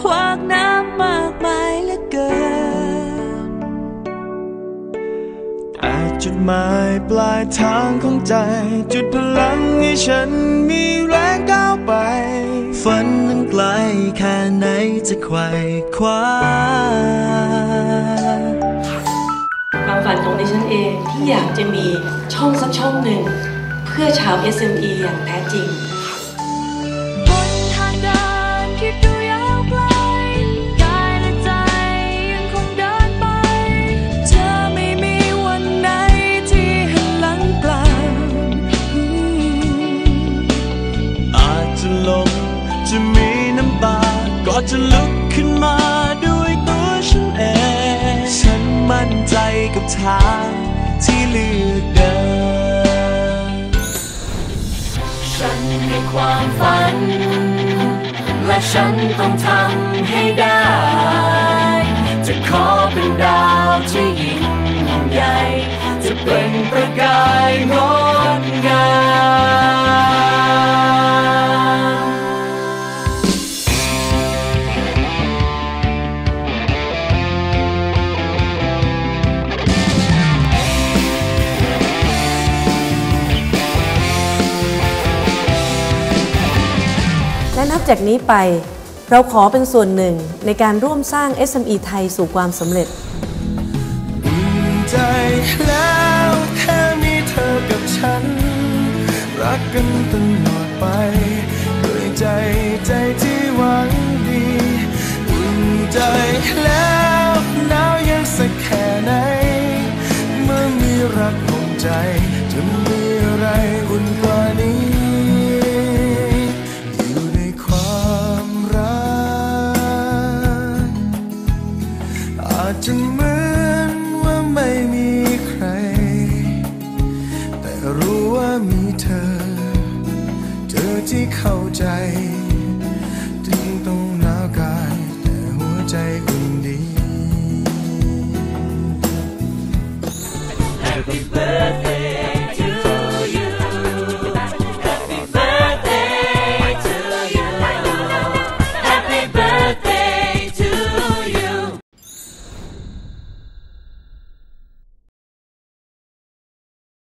ขวากน้ำมากมายเหลือเกิน แต่จุดหมายปลายทางของใจ จุดพลังให้ฉันมีแรงก้าวไปฝันนั้นไกลแค่ไหนจะไขว่คว้าความฝันของดิฉันเองที่อยากจะมีช่องสักช่องหนึ่ง เพื่อชาว SME อย่างแท้จริง จะลุกขึ้นมาด้วยตัวฉันเอง ฉันมั่นใจกับทางที่เลือกเดิน ฉันมีความฝัน และฉันต้องทำให้ได้ จะขอเป็นดาว และนับจากนี้ไปเราขอเป็นส่วนหนึ่งในการร่วมสร้าง SME ไทยสู่ความสำเร็จใจแล้วแค่มีเธอกับฉัน รักกันตลอดไปด้วยใจใจที่หวังดีอุ่นใจแล้วหนาวย็นสักแค่ไหน เมื่อมีรักของใจ จะมีอะไรอุ่นกว่านี้ จจะเหมือนว่าไม่มีใคร แต่รู้ว่ามีเธอ เธอที่เข้าใจ ถึงต้องหนาวกาย แต่หัวใจอุ่นดี Happy birthday